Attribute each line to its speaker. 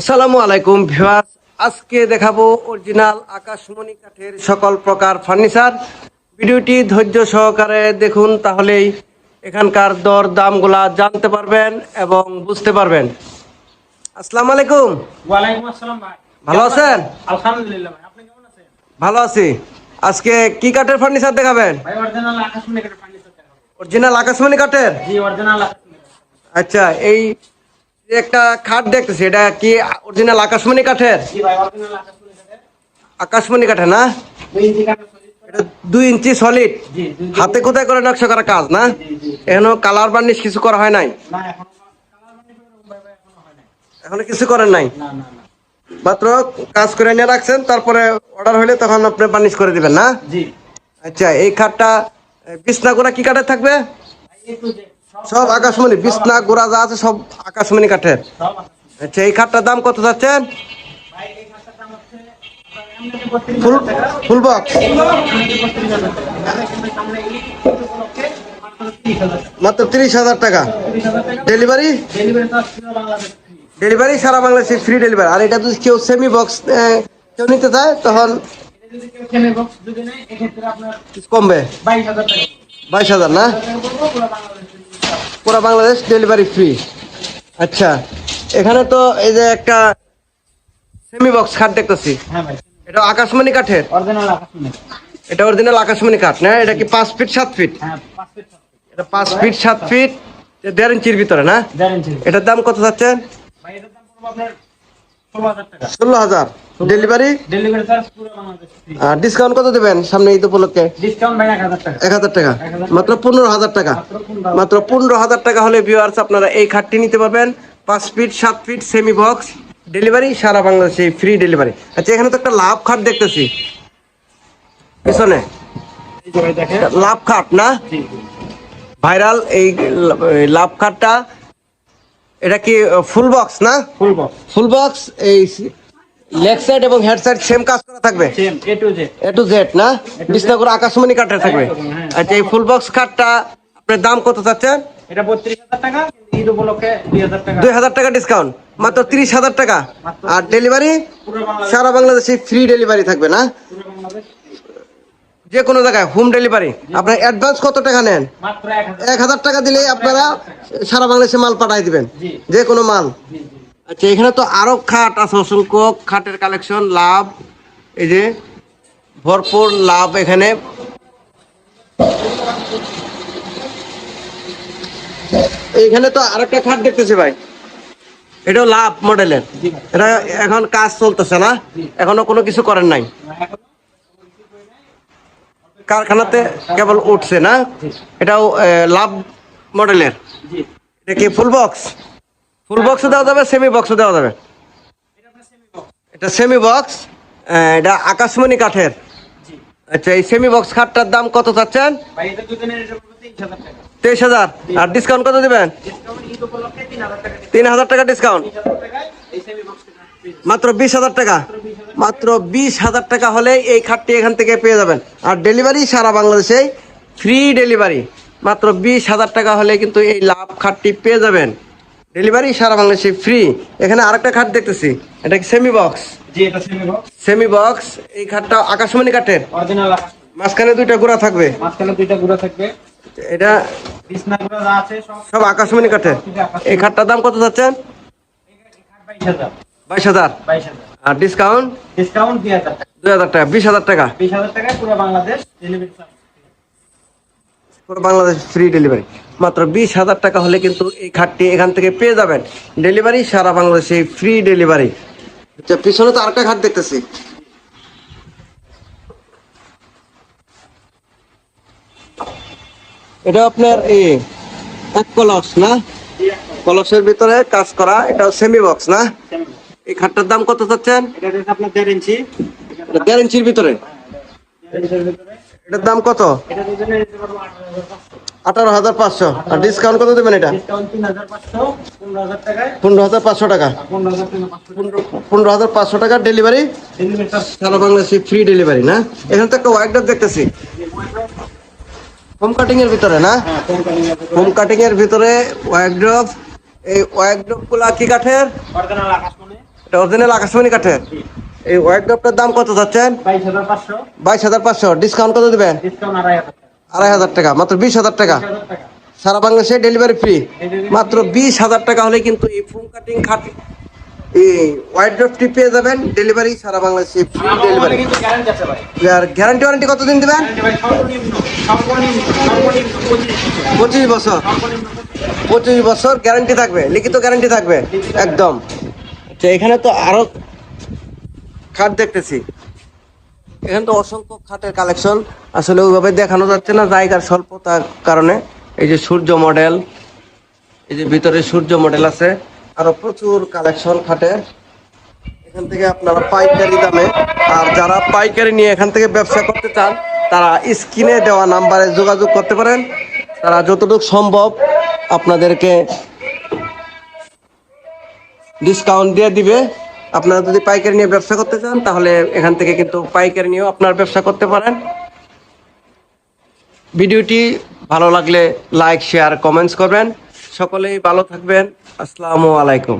Speaker 1: আসসালামু আলাইকুম ভিউয়ার্স। আজকে দেখাবো অরিজিনাল আকাশমণি কাঠের সকল প্রকার ফার্নিচার। ভিডিওটি ধৈর্য সহকারে দেখুন তাহলেই এখানকার দর দামগুলা জানতে পারবেন এবং বুঝতে পারবেন। আসসালামু আলাইকুম।
Speaker 2: ওয়ালাইকুম আসসালাম ভাই।
Speaker 1: ভালো আছেন?
Speaker 2: আলহামদুলিল্লাহ ভাই আপনি কেমন আছেন?
Speaker 1: ভালো আছি। আজকে কি কাঠের ফার্নিচার দেখাবেন?
Speaker 2: ভাই অরিজিনাল আকাশমণি কাঠের ফার্নিচার দেখাবো।
Speaker 1: অরিজিনাল আকাশমণি কাঠের?
Speaker 2: জি অরিজিনাল।
Speaker 1: আচ্ছা এই একটা খাট দেখতেছি এটা কি অরিজিনাল আকাশমণি কাঠের?
Speaker 2: আকাশমণি কাঠের
Speaker 1: না?
Speaker 2: দুই ইঞ্চি সলিড
Speaker 1: এটা দুই ইঞ্চি সলিড হাতে কোথায় করে নকশা করা কাজ না? এখনও কালার বার্নিশ কিছু করা হয় নাই?
Speaker 2: এখন
Speaker 1: কিছু করেন নাই? মাত্র কাজ করে নিয়ে রাখছেন তারপরে অর্ডার হলে তখন আপনি বার্নিশ করে দিবেন না? আচ্ছা এই খাটটা বিছনা গোড়া কি কাঠের থাকবে?
Speaker 2: সব
Speaker 1: আকাশমণি বিছনা গোড়া যা আছে সব আকাশমণি কাঠের আচ্ছা এই খাটটার দাম কত যাচ্ছেন
Speaker 2: ভাই এই খাটটার দাম হচ্ছে আপনার এমনিতে 32
Speaker 1: ফুল ফুল বক্স
Speaker 2: এমনিতে 32 হাজার টাকা। আর কিন্তু সামনে এই উপলক্ষে মাত্র 30 হাজার টাকা।
Speaker 1: মাত্র তিরিশ হাজার টাকা
Speaker 2: 30 হাজার টাকা।
Speaker 1: ডেলিভারি
Speaker 2: ডেলিভারি
Speaker 1: সারা বাংলাদেশে ফ্রি ডেলিভারি আর এটা যদি কেউ সেমি বক্স কেউ নিতে চায় তখন কমবে
Speaker 2: বাইশ হাজার
Speaker 1: না
Speaker 2: পুরো বাংলাদেশ
Speaker 1: ডেলিভারি ফ্রি আচ্ছা এখানে তো এই যে একটা সেমি বক্স খাট দেখতেছি।
Speaker 2: হ্যাঁ ভাই।
Speaker 1: এটা আকাশমণি কাঠের?
Speaker 2: অরিজিনাল আকাশমণি।
Speaker 1: এটা অরিজিনাল আকাশমণি কাঠ না? এটা কি পাঁচ ফিট সাত ফিট
Speaker 2: হ্যাঁ
Speaker 1: এটা পাঁচ ফিট সাত ফিট দেড় ইঞ্চির ভিতরে না? এটার দাম কত যাচ্ছেন
Speaker 2: ষোলো হাজার
Speaker 1: ডেলিভারি আর ডিসকাউন্ট কত দেবেন সামনে ঈদ উপলক্ষে?
Speaker 2: এক হাজার টাকা।
Speaker 1: এক হাজার টাকা।
Speaker 2: 1000
Speaker 1: মাত্র পনেরো হাজার টাকা।
Speaker 2: মাত্র পনেরো
Speaker 1: হাজার টাকা হলে ভিউয়ার্স আপনারা এই খাটটি নিতে পারবেন। পাঁচ ফিট সাত ফিট সেমি বক্স ডেলিভারি সারা বাংলাদেশে ফ্রি ডেলিভারি আচ্ছা এখানে তো একটা লাভ খাট দেখতেছি। পিছনে। লাভ খাট না? ভাইরাল এই লাভ খাটটা এটা কি ফুল বক্স না?
Speaker 2: ফুল বক্স
Speaker 1: ফুল বক্স এই লেগ সাইড এবং হেড সাইড সেম কাজ করা থাকবে?
Speaker 2: A to Z
Speaker 1: A to Z না? বিষ্ণুপুর আকাশমণি কাঠের থাকবে?
Speaker 2: হ্যাঁ।
Speaker 1: আচ্ছা এই ফুল বক্স খাটটা আপনার দাম কত চাচ্ছেন?
Speaker 2: এটা বত্রিশ হাজার টাকা ঈদ উপলক্ষে দুই হাজার টাকা।
Speaker 1: ডিসকাউন্ট মাত্র তিরিশ হাজার টাকা। আর ডেলিভারি সারা বাংলাদেশে ফ্রি ডেলিভারি থাকবে না? যে কোনো জায়গায় হোম ডেলিভারি আপনার অ্যাডভান্স কত টাকা নেন?
Speaker 2: এক হাজার।
Speaker 1: টাকা দিলে আপনারা সারা বাংলাদেশে মাল পাঠাই দিবেন যে কোনো মাল। আচ্ছা এখানে তো আরও খাট আছে অসংখ্য খাটের কালেকশন লাভ এই যে ভরপুর লাভ এখানে। এইখানে তো আরেকটা খাট দেখতেছি ভাই। এটাও লাভ মডেলের এটা এখন কাজ চলতেছে না এখনও কোনো কিছু করেন নাই।
Speaker 2: এখন
Speaker 1: কারখানাতে কেবল উঠছে না? এটাও লাভ মডেলের? এটা কি ফুল বক্স ফুল বক্সও দেওয়া যাবে সেমি বক্সও দেওয়া যাবে?
Speaker 2: এটা সেমি বক্স
Speaker 1: এটা আকাশমণি কাঠের। আচ্ছা এই সেমি বক্স খাটটার দাম কত চাচ্ছেন?
Speaker 2: তেইশ হাজার।
Speaker 1: আর ডিসকাউন্ট কত দিবেন?
Speaker 2: তিন হাজার টাকা
Speaker 1: ডিসকাউন্ট মাত্র বিশ হাজার টাকা। মাত্র বিশ হাজার টাকা হলে এই খাটটি এখান থেকে পেয়ে যাবেন। আর ডেলিভারি সারা বাংলাদেশে ফ্রি ডেলিভারি। মাত্র বিশ হাজার টাকা হলে কিন্তু এই লাভ খাটটি পেয়ে যাবেন। ডেলিভারি সারা বাংলাদেশে ফ্রি। এখানে আরেকটা খাট দেখতেছি। এটা কি সেমি বক্স
Speaker 2: সেমি বক্স
Speaker 1: এই খাটটা আকাশমণি কাঠের। মাঝখানে দুইটা গোড়া থাকবে।
Speaker 2: মাঝখানে দুইটা গুঁড়া থাকবে।
Speaker 1: এটা
Speaker 2: সব
Speaker 1: আকাশমণি কাঠের। এই খাটটার দাম কত যাচ্ছেন
Speaker 2: বাইশ হাজার।
Speaker 1: আর ডিসকাউন্ট
Speaker 2: ডিসকাউন্ট দুই হাজার টাকা।
Speaker 1: দুই হাজার টাকা বিশ হাজার টাকা।
Speaker 2: বিশ হাজার টাকায় পুরো বাংলাদেশ ডেলিভারি
Speaker 1: পুরো বাংলাদেশ ফ্রি ডেলিভারি মাত্র বিশ হাজার টাকা হলে কিন্তু এই খাটটি এখান থেকে পেয়ে যাবেন। ডেলিভারি সারা বাংলাদেশে ফ্রি ডেলিভারি আচ্ছা পিছনে তো আরেকটা খাট দেখতেছি। এটা আপনার এই এক কলস না? কলসের ভিতরে কাজ করা এটা সেমি বক্স না? এই খাটটার দাম কত চাচ্ছেন?
Speaker 2: আপনার দেড় ইঞ্চি।
Speaker 1: দেড় ইঞ্চির ভিতরে? এটার দাম কত?
Speaker 2: আঠারো
Speaker 1: হাজার
Speaker 2: পাঁচশো।
Speaker 1: আর ডিসকাউন্ট কত দেবেন এটা?
Speaker 2: পনেরো হাজার
Speaker 1: পাঁচশো টাকা।
Speaker 2: পনেরো হাজার পাঁচশো
Speaker 1: টাকার ডেলিভারি সারা বাংলাদেশে ফ্রি ডেলিভারি না? এখানে তো একটা ওয়াইড্রপ দেখতেছি। হোম কাটিং এর ভিতরে না?
Speaker 2: হ্যাঁ
Speaker 1: হোম কাটিং এর ভিতরে। ওয়াইড্রপ এই ওয়াইড্রপগুলা কি কাঠের? এটা অরিজিনাল আকাশমণি কাঠের। এই ডপটার দাম কত যাচ্ছেন
Speaker 2: বাইশ হাজার পাঁচশো।
Speaker 1: ডিসকাউন্ট কত দেবেন?
Speaker 2: আড়াই হাজার টাকা।
Speaker 1: মাত্র বিশ হাজার টাকা। সারা বাংলাদেশে ডেলিভারি ফ্রি মাত্র বিশ হাজার টাকা হলে কিন্তু এই ফোম কাটিং খাট এই হোয়াইট ড্রপটি পেয়ে যাবেন। ডেলিভারি সারা বাংলাদেশে ফ্রি ডেলিভারি আর গ্যারান্টি ওয়ারেন্টি কতদিন দেবেন?
Speaker 2: পঁচিশ বছর।
Speaker 1: পঁচিশ বছর। গ্যারান্টি থাকবে। লিখিত গ্যারান্টি থাকবে। একদম। আচ্ছা এখানে তো আরও খাট দেখতেছি। এখানে তো অসংখ্য খাটের কালেকশন আসলে ওইভাবে দেখানো যাচ্ছে না, জায়গার স্বল্পতার কারণে। এই যে সূর্য মডেল এই যে ভিতরে সূর্য মডেল আছে, আরও প্রচুর কালেকশন খাটের এখান থেকে আপনারা পাইকারি দামে, আর যারা পাইকারি নিয়ে এখান থেকে ব্যবসা করতে চান, তারা স্ক্রিনে দেওয়া নাম্বারে যোগাযোগ করতে পারেন। তারা যতটুকু সম্ভব আপনাদেরকে ডিসকাউন্ট দিয়ে দিবে। আপনারা যদি পাইকারি নিয়ে ব্যবসা করতে চান, তাহলে এখান থেকে কিন্তু পাইকারি নিয়েও আপনার ব্যবসা করতে পারেন। ভিডিওটি ভালো লাগলে লাইক শেয়ার কমেন্টস করবেন। সকলেই ভালো থাকবেন। আসসালামু আলাইকুম।